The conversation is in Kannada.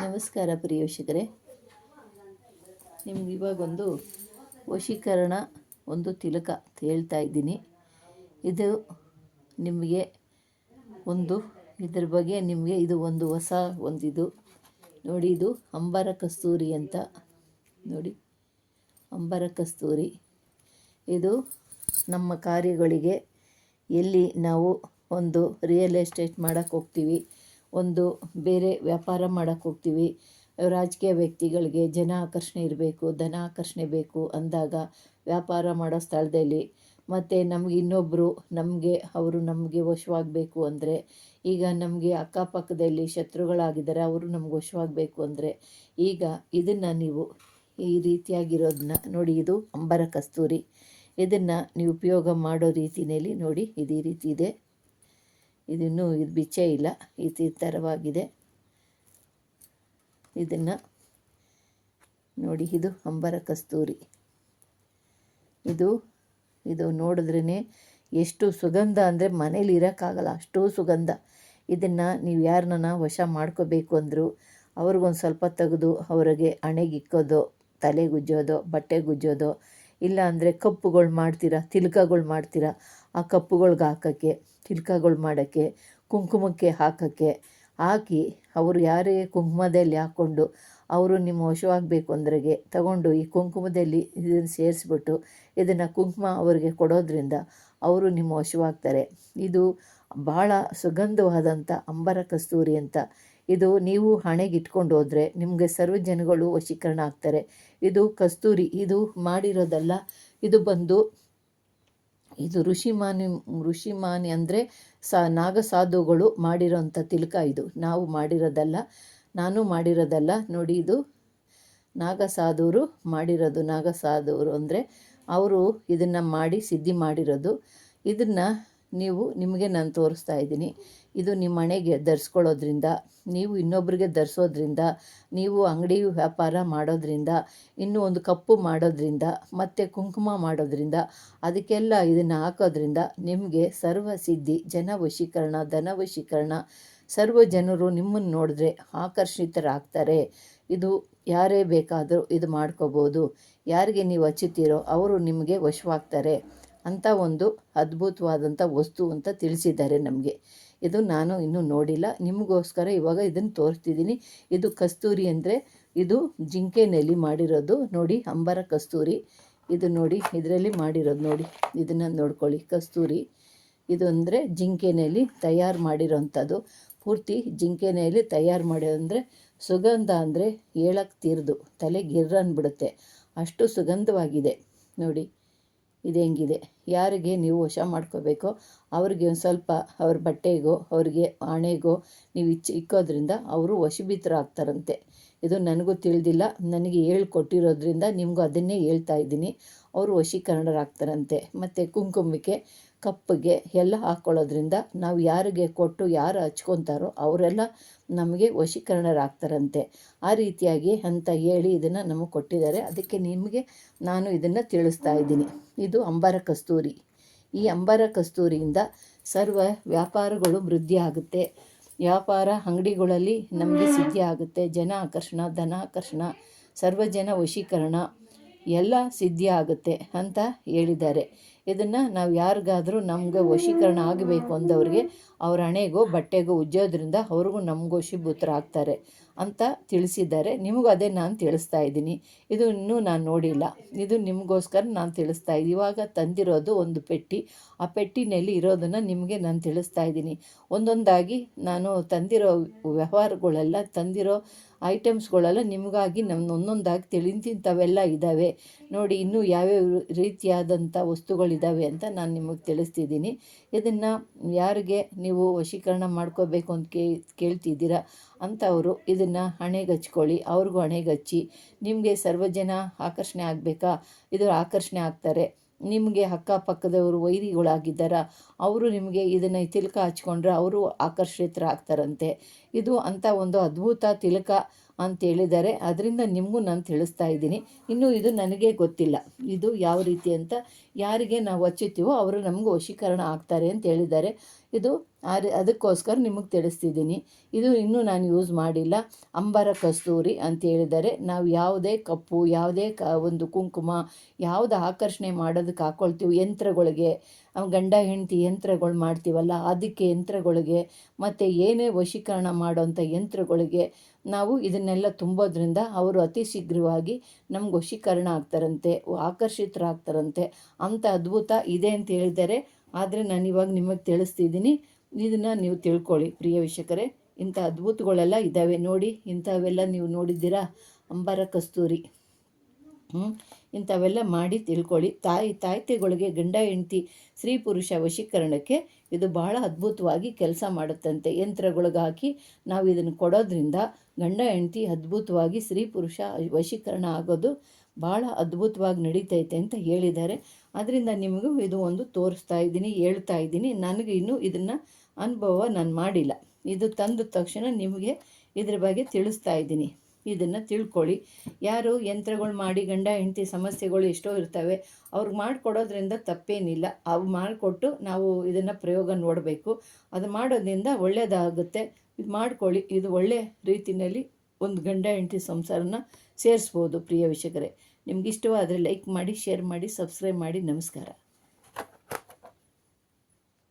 ನಮಸ್ಕಾರ ಪ್ರಿಯೋಷಕರೇ. ನಿಮ್ಗೆ ಇವಾಗೊಂದು ವಶೀಕರಣ ಒಂದು ತಿಲಕ ಹೇಳ್ತಾ ಇದ್ದೀನಿ. ಇದು ನಿಮಗೆ ಒಂದು, ಇದ್ರ ಬಗ್ಗೆ ನಿಮಗೆ ಇದು ಒಂದು ಹೊಸ ಒಂದಿದು. ನೋಡಿ, ಇದು ಅಂಬರ ಕಸ್ತೂರಿ ಅಂತ. ನೋಡಿ, ಅಂಬರ ಕಸ್ತೂರಿ. ಇದು ನಮ್ಮ ಕಾರ್ಯಗಳಿಗೆ ಎಲ್ಲಿ ನಾವು ಒಂದು ರಿಯಲ್ ಎಸ್ಟೇಟ್ ಮಾಡೋಕ್ಕೆ ಹೋಗ್ತೀವಿ ಒಂದು ಬೇರೆ ವ್ಯಾಪಾರ ಮಾಡೋಕ್ಕೆ ಹೋಗ್ತೀವಿ. ರಾಜಕೀಯ ವ್ಯಕ್ತಿಗಳಿಗೆ ಜನ ಆಕರ್ಷಣೆ ಇರಬೇಕು ಧನ ಆಕರ್ಷಣೆ ಬೇಕು ಅಂದಾಗ ವ್ಯಾಪಾರ ಮಾಡೋ ಸ್ಥಳದಲ್ಲಿ ಮತ್ತು ನಮ್ಗೆ ಇನ್ನೊಬ್ಬರು ನಮಗೆ, ಅವರು ನಮಗೆ ವಶವಾಗಬೇಕು ಅಂದರೆ ಈಗ ನಮಗೆ ಅಕ್ಕಪಕ್ಕದಲ್ಲಿ ಶತ್ರುಗಳಾಗಿದ್ದಾರೆ, ಅವರು ನಮ್ಗೆ ವಶವಾಗಬೇಕು ಅಂದರೆ ಈಗ ಇದನ್ನು ನೀವು ಈ ರೀತಿಯಾಗಿರೋದನ್ನ ನೋಡಿ, ಇದು ಅಂಬರ ಕಸ್ತೂರಿ. ಇದನ್ನು ನೀವು ಉಪಯೋಗ ಮಾಡೋ ರೀತಿಯಲ್ಲಿ ನೋಡಿ, ಇದೇ ರೀತಿ ಇದೆ. ಇದನ್ನು ಇದು ಬಿಚ್ಚೇ ಇಲ್ಲ. ಈ ತಿ- ಥರವಾಗಿದೆ ಇದನ್ನು ನೋಡಿ, ಇದು ಅಂಬರ ಕಸ್ತೂರಿ. ಇದು ಇದು ನೋಡಿದ್ರೇ ಎಷ್ಟು ಸುಗಂಧ ಅಂದರೆ ಮನೇಲಿ ಇರೋಕ್ಕಾಗಲ್ಲ, ಅಷ್ಟು ಸುಗಂಧ. ಇದನ್ನು ನೀವು ಯಾರನ್ನ ವಶ ಮಾಡ್ಕೋಬೇಕು ಅಂದರೂ ಅವ್ರಿಗೊಂದು ಸ್ವಲ್ಪ ತೆಗೆದು ಅವರಿಗೆ ಹಣೆಗಿಕ್ಕೋದು ಬಟ್ಟೆ ಗುಜ್ಜೋದು ಇಲ್ಲ ಅಂದರೆ ಕಪ್ಪುಗಳು ಮಾಡ್ತೀರಾ, ತಿಲಕಗಳು ಮಾಡ್ತೀರಾ? ಆ ಕಪ್ಪುಗಳ್ಗೆ ಹಾಕೋಕ್ಕೆ, ತಿಲಕಗಳು ಮಾಡೋಕ್ಕೆ, ಕುಂಕುಮಕ್ಕೆ ಹಾಕೋಕ್ಕೆ ಹಾಕಿ ಅವರು ಯಾರೇ ಕುಂಕುಮದಲ್ಲಿ ಹಾಕ್ಕೊಂಡು ಅವರು ನಿಮ್ಮ ವಶವಾಗಬೇಕು ಅಂದ್ರೆಗೆ ತಗೊಂಡು ಈ ಕುಂಕುಮದಲ್ಲಿ ಇದನ್ನು ಸೇರಿಸ್ಬಿಟ್ಟು ಇದನ್ನು ಕುಂಕುಮ ಅವರಿಗೆ ಕೊಡೋದ್ರಿಂದ ಅವರು ನಿಮ್ಮ ವಶವಾಗ್ತಾರೆ. ಇದು ಭಾಳ ಸುಗಂಧವಾದಂಥ ಅಂಬರ ಕಸ್ತೂರಿ ಅಂತ ಇದು ನೀವು ಹಣೆಗೆ ಇಟ್ಕೊಂಡು ಹೋದರೆ ನಿಮಗೆ ಸರ್ವ ಜನಗಳು ವಶೀಕರಣ ಆಗ್ತಾರೆ. ಇದು ಕಸ್ತೂರಿ, ಇದು ಮಾಡಿರೋದಲ್ಲ, ಇದು ಬಂದು ಇದು ಋಷಿಮಾನಿ ಋಷಿಮಾನಿ ಅಂದರೆ ಸಾ, ನಾಗಸಾಧುಗಳು ಮಾಡಿರೋಂಥ ತಿಲಕ ಇದು. ನಾವು ಮಾಡಿರೋದಲ್ಲ, ನಾನು ಮಾಡಿರೋದಲ್ಲ, ನೋಡಿ ಇದು ನಾಗಸಾಧುವರು ಮಾಡಿರೋದು. ನಾಗಸಾಧುರು ಅಂದರೆ ಅವರು ಇದನ್ನು ಮಾಡಿ, ಸಿದ್ಧಿ ಮಾಡಿರೋದು. ಇದನ್ನು ನೀವು ನಿಮಗೆ ನಾನು ತೋರಿಸ್ತಾ ಇದ್ದೀನಿ. ಇದು ನಿಮ್ಮ ಮನೆಗೆ ಧರಿಸ್ಕೊಳ್ಳೋದ್ರಿಂದ, ನೀವು ಇನ್ನೊಬ್ರಿಗೆ ಧರಿಸೋದ್ರಿಂದ, ನೀವು ಅಂಗಡಿ ವ್ಯಾಪಾರ ಮಾಡೋದ್ರಿಂದ, ಇನ್ನೂ ಒಂದು ಕಪ್ಪು ಮಾಡೋದ್ರಿಂದ, ಮತ್ತು ಕುಂಕುಮ ಮಾಡೋದ್ರಿಂದ, ಅದಕ್ಕೆಲ್ಲ ಇದನ್ನು ಹಾಕೋದ್ರಿಂದ ನಿಮಗೆ ಸರ್ವ ಸಿದ್ಧಿ, ಜನ ವಶೀಕರಣ, ಧನ ವಶೀಕರಣ, ಸರ್ವ ಜನರು ನಿಮ್ಮನ್ನು ನೋಡಿದ್ರೆ ಆಕರ್ಷಿತರಾಗ್ತಾರೆ. ಇದು ಯಾರೇ ಬೇಕಾದರೂ ಇದು ಮಾಡ್ಕೋಬೋದು. ಯಾರಿಗೆ ನೀವು ಹಚ್ಚುತ್ತೀರೋ ಅವರು ನಿಮಗೆ ವಶವಾಗ್ತಾರೆ. ಅಂತ ಒಂದು ಅದ್ಭುತವಾದಂಥ ವಸ್ತು ಅಂತ ತಿಳಿಸಿದ್ದಾರೆ ನಮಗೆ. ಇದು ನಾನು ಇನ್ನೂ ನೋಡಿಲ್ಲ. ನಿಮಗೋಸ್ಕರ ಇವಾಗ ಇದನ್ನು ತೋರಿಸ್ತಿದ್ದೀನಿ. ಇದು ಕಸ್ತೂರಿ ಅಂದರೆ ಇದು ಜಿಂಕೆನಲ್ಲಿ ಮಾಡಿರೋದು. ನೋಡಿ, ಅಂಬರ ಕಸ್ತೂರಿ. ಇದು ನೋಡಿ, ಇದರಲ್ಲಿ ಮಾಡಿರೋದು ನೋಡಿ. ಇದನ್ನು ನೋಡ್ಕೊಳ್ಳಿ. ಕಸ್ತೂರಿ. ಇದು ಅಂದರೆ ಜಿಂಕೆನೆಯಲ್ಲಿ ತಯಾರು ಮಾಡಿರೋಂಥದ್ದು. ಪೂರ್ತಿ ಜಿಂಕೆನೆಯಲ್ಲಿ ತಯಾರು ಮಾಡಿರೋದಂದರೆ ಸುಗಂಧ ಅಂದರೆ ಹೇಳಕ್ಕೆ ತೀರ್ದು. ತಲೆ ಗಿರ್ರನ್ ಬಿಡುತ್ತೆ ಅಷ್ಟು ಸುಗಂಧವಾಗಿದೆ. ನೋಡಿ. ಇದು ಹೆಂಗಿದೆ? ಯಾರಿಗೆ ನೀವು ವಶ ಮಾಡ್ಕೋಬೇಕೋ ಅವ್ರಿಗೆ ಒಂದು ಸ್ವಲ್ಪ ಅವ್ರ ಬಟ್ಟೆಗೋ, ಅವ್ರಿಗೆ ಹಣೆಗೋ ನೀವು ಇಚ್ಚ ಇಕ್ಕೋದ್ರಿಂದ ಅವರು ವಶಭೀತರಾಗ್ತಾರಂತೆ. ಇದು ನನಗೂ ತಿಳಿದಿಲ್ಲ. ನನಗೆ ಹೇಳ್ಕೊಟ್ಟಿರೋದ್ರಿಂದ ನಿಮಗೂ ಅದನ್ನೇ ಹೇಳ್ತಾ ಇದ್ದೀನಿ. ಅವರು ವಶೀಕರಣರಾಗ್ತಾರಂತೆ. ಮತ್ತು ಕುಂಕುಮಕ್ಕೆ ಕಪ್ಪಿಗೆ ಎಲ್ಲ ಹಾಕ್ಕೊಳ್ಳೋದ್ರಿಂದ ನಾವು ಯಾರಿಗೆ ಕೊಟ್ಟು ಯಾರು ಹಚ್ಕೊತಾರೋ ಅವರೆಲ್ಲ ನಮಗೆ ವಶೀಕರಣರಾಗ್ತಾರಂತೆ. ಆ ರೀತಿಯಾಗಿ ಅಂತ ಹೇಳಿ ಇದನ್ನು ನಮಗೆ ಕೊಟ್ಟಿದ್ದಾರೆ. ಅದಕ್ಕೆ ನಿಮಗೆ ನಾನು ಇದನ್ನು ತಿಳಿಸ್ತಾ ಇದ್ದೀನಿ. ಇದು ಅಂಬರ ಕಸ್ತೂರಿ. ಈ ಅಂಬರ ಕಸ್ತೂರಿಯಿಂದ ಸರ್ವ ವ್ಯಾಪಾರಗಳು ವೃದ್ಧಿ ಆಗುತ್ತೆ. ವ್ಯಾಪಾರ ಅಂಗಡಿಗಳಲ್ಲಿ ನಮಗೆ ಸಿದ್ಧಿ ಆಗುತ್ತೆ. ಜನ ಆಕರ್ಷಣ, ಧನ ಆಕರ್ಷಣ ಸರ್ವಜನ ವಶೀಕರಣ. ಎಲ್ಲ ಸಿದ್ಧಿಯಾಗುತ್ತೆ ಅಂತ ಹೇಳಿದ್ದಾರೆ. ಇದನ್ನು ನಾವು ಯಾರಿಗಾದರೂ ನಮಗೆ ವಶೀಕರಣ ಆಗಬೇಕು ಅಂದವ್ರಿಗೆ ಅವ್ರ ಹಣೆಗೋ ಬಟ್ಟೆಗೋ ಉಜ್ಜೋದ್ರಿಂದ ಅವ್ರಿಗೂ ನಮ್ಗೆ ವಶೀಭೂತರಾಗ್ತಾರೆ ಅಂತ ತಿಳಿಸಿದ್ದಾರೆ. ನಿಮಗೂ ಅದೇ ನಾನು ತಿಳಿಸ್ತಾ ಇದ್ದೀನಿ. ಇದು ಇನ್ನೂ ನಾನು ನೋಡಿಲ್ಲ. ಇದು ನಿಮಗೋಸ್ಕರ ನಾನು ತಿಳಿಸ್ತಾ ಇದ್ದೀನಿ ಇವಾಗ ತಂದಿರೋದು ಒಂದು ಪೆಟ್ಟಿ. ಆ ಪೆಟ್ಟಿನಲ್ಲಿ ಇರೋದನ್ನು ನಿಮಗೆ ನಾನು ತಿಳಿಸ್ತಾ ಇದ್ದೀನಿ. ಒಂದೊಂದಾಗಿ ನಾನು ತಂದಿರೋ ವ್ಯವಹಾರಗಳೆಲ್ಲ ತಂದಿರೋ ಐಟಮ್ಸ್ಗಳೆಲ್ಲ ನಿಮಗಾಗಿ ನಮ್ಮ ಒಂದೊಂದಾಗಿ ತಿಳಿಂತಿಂಥವೆಲ್ಲ ಇದ್ದಾವೆ ನೋಡಿ, ಇನ್ನೂ ಯಾವ್ಯಾವ ರೀತಿಯಾದಂಥ ವಸ್ತುಗಳಿದ್ದಾವೆ ಅಂತ ನಾನು ನಿಮಗೆ ತಿಳಿಸ್ತಿದ್ದೀನಿ. ಇದನ್ನು ಯಾರಿಗೆ ನೀವು ವಶೀಕರಣ ಮಾಡ್ಕೋಬೇಕು ಅಂತ ಕೇ, ಕೇಳ್ತಿದ್ದೀರಾ ಅಂಥವರು ಇದನ್ನು ಹಣೆಗೆ ಹಚ್ಕೊಳ್ಳಿ ಅವ್ರಿಗೂ ಹಣೆಗೆ ಹಚ್ಚಿ ನಿಮಗೆ ಸರ್ವಜನ ಆಕರ್ಷಣೆ ಆಗಬೇಕಾ? ಇದು ಆಕರ್ಷಣೆ ಆಗ್ತಾರೆ. ನಿಮಗೆ ಅಕ್ಕಪಕ್ಕದವರು ವೈರಿಗಳಾಗಿದ್ದಾರ, ಅವರು ನಿಮಗೆ ಇದನ್ನು ತಿಲಕ ಹಚ್ಕೊಂಡ್ರೆ ಅವರು ಆಕರ್ಷಿತರಾಗ್ತಾರಂತೆ ಇದು ಅಂಥ ಒಂದು ಅದ್ಭುತ ತಿಲಕ ಅಂತ ಹೇಳಿದ್ದಾರೆ. ಅದರಿಂದ ನಿಮಗೂ ನಾನು ತಿಳಿಸ್ತಾ ಇದ್ದೀನಿ. ಇನ್ನು ಇದು ನನಗೆ ಗೊತ್ತಿಲ್ಲ. ಇದು ಯಾವ ರೀತಿ ಅಂತ ಯಾರಿಗೆ ನಾವು ಹಚ್ಚುತ್ತೀವೋ ಅವರು ನಮಗೂ ವಶೀಕರಣ ಆಗ್ತಾರೆ ಅಂತ ಹೇಳಿದ್ದಾರೆ. ಇದು ಅದಕ್ಕೋಸ್ಕರ ನಿಮಗೆ ತಿಳಿಸ್ತಿದ್ದೀನಿ. ಇದು ಇನ್ನೂ ನಾನು ಯೂಸ್ ಮಾಡಿಲ್ಲ. ಅಂಬರ ಕಸ್ತೂರಿ ಅಂತ ಹೇಳಿದರೆ ನಾವು ಯಾವುದೇ ಕಪ್ಪು, ಯಾವುದೇ ಕ ಒಂದು ಕುಂಕುಮ ಯಾವುದು ಆಕರ್ಷಣೆ ಮಾಡೋದಕ್ಕೆ ಹಾಕ್ಕೊಳ್ತೀವಿ ಯಂತ್ರಗಳಿಗೆ ಗಂಡ, ಹೆಂಡತಿ ಯಂತ್ರಗಳು ಮಾಡ್ತೀವಲ್ಲ, ಅದಕ್ಕೆ ಯಂತ್ರಗಳಿಗೆ, ಮತ್ತು ಏನೇ ವಶೀಕರಣ ಮಾಡೋಂಥ ಯಂತ್ರಗಳಿಗೆ ನಾವು ಇದನ್ನೆಲ್ಲ ತುಂಬೋದ್ರಿಂದ ಅವರು ಅತಿ ಶೀಘ್ರವಾಗಿ ನಮ್ಗೆ ವಶೀಕರಣ ಆಗ್ತಾರಂತೆ, ಆಕರ್ಷಿತರಾಗ್ತಾರಂತೆ. ಅಂಥ ಅದ್ಭುತ ಇದೆ ಅಂತ ಹೇಳಿದ್ದಾರೆ ಆದರೆ ನಾನು ಇವಾಗ ನಿಮಗೆ ತಿಳಿಸ್ತಿದ್ದೀನಿ ಇದನ್ನು ನೀವು ತಿಳ್ಕೊಳ್ಳಿ ಪ್ರಿಯ ವೀಕ್ಷಕರೇ. ಇಂಥ ಅದ್ಭುತಗಳೆಲ್ಲ ಇದ್ದಾವೆ ನೋಡಿ, ಇಂಥವೆಲ್ಲ ನೀವು ನೋಡಿದ್ದೀರಾ? ಅಂಬರ ಕಸ್ತೂರಿ. ಹ್ಞೂ ಇಂಥವೆಲ್ಲ ಮಾಡಿ ತಿಳ್ಕೊಳ್ಳಿ. ತಾಯಿ, ತಾಯ್ತೆಗಳಿಗೆ ಗಂಡ, ಹೆಂಡತಿ, ಸ್ತ್ರೀ, ಪುರುಷ ವಶೀಕರಣಕ್ಕೆ ಇದು ಬಹಳ ಅದ್ಭುತವಾಗಿ ಕೆಲಸ ಮಾಡುತ್ತಂತೆ. ಯಂತ್ರಗಳಿಗೆ ಹಾಕಿ ನಾವು ಇದನ್ನು ಕೊಡೋದ್ರಿಂದ ಗಂಡ, ಹೆಂಡತಿ ಅದ್ಭುತವಾಗಿ ಸ್ತ್ರೀ, ಪುರುಷ ವಶೀಕರಣ ಆಗೋದು ಭಾಳ ಅದ್ಭುತವಾಗಿ ನಡೀತೈತೆ ಅಂತ ಹೇಳಿದ್ದಾರೆ. ಅದರಿಂದ ನಿಮಗೂ ಇದು ಒಂದು ತೋರಿಸ್ತಾ ಇದ್ದೀನಿ, ಹೇಳ್ತಾ ಇದ್ದೀನಿ. ನನಗೆ ಇನ್ನೂ ಇದನ್ನು ಅನುಭವ ನಾನು ಮಾಡಿಲ್ಲ. ಇದು ತಂದ ತಕ್ಷಣ ನಿಮಗೆ ಇದ್ರ ಬಗ್ಗೆ ತಿಳಿಸ್ತಾ ಇದ್ದೀನಿ. ಇದನ್ನು ತಿಳ್ಕೊಳ್ಳಿ. ಯಾರು ಯಂತ್ರಗಳು ಮಾಡಿ ಗಂಡ, ಹೆಂಡತಿ ಸಮಸ್ಯೆಗಳು ಎಷ್ಟೋ ಇರ್ತವೆ. ಅವ್ರಿಗೆ ಮಾಡಿಕೊಡೋದ್ರಿಂದ ತಪ್ಪೇನಿಲ್ಲ. ಅವು ಮಾಡಿಕೊಟ್ಟು ನಾವು ಇದನ್ನು ಪ್ರಯೋಗ ನೋಡಬೇಕು. ಅದು ಮಾಡೋದ್ರಿಂದ ಒಳ್ಳೆಯದಾಗುತ್ತೆ ಇದು ಮಾಡ್ಕೊಳ್ಳಿ. ಇದು ಒಳ್ಳೆಯ ರೀತಿಯಲ್ಲಿ ಒಂದು ಗಂಡ ಹೆಂಡತಿ ಸಂಸಾರನ ಸೇರಿಸ್ಬೋದು ಪ್ರಿಯ ವೀಕ್ಷಕರೇ. ನಿಮ್ಗೆ ಇಷ್ಟವಾದರೆ ಲೈಕ್ ಮಾಡಿ ಶೇರ್ ಮಾಡಿ ಸಬ್ಸ್ಕ್ರೈಬ್ ಮಾಡಿ. ನಮಸ್ಕಾರ.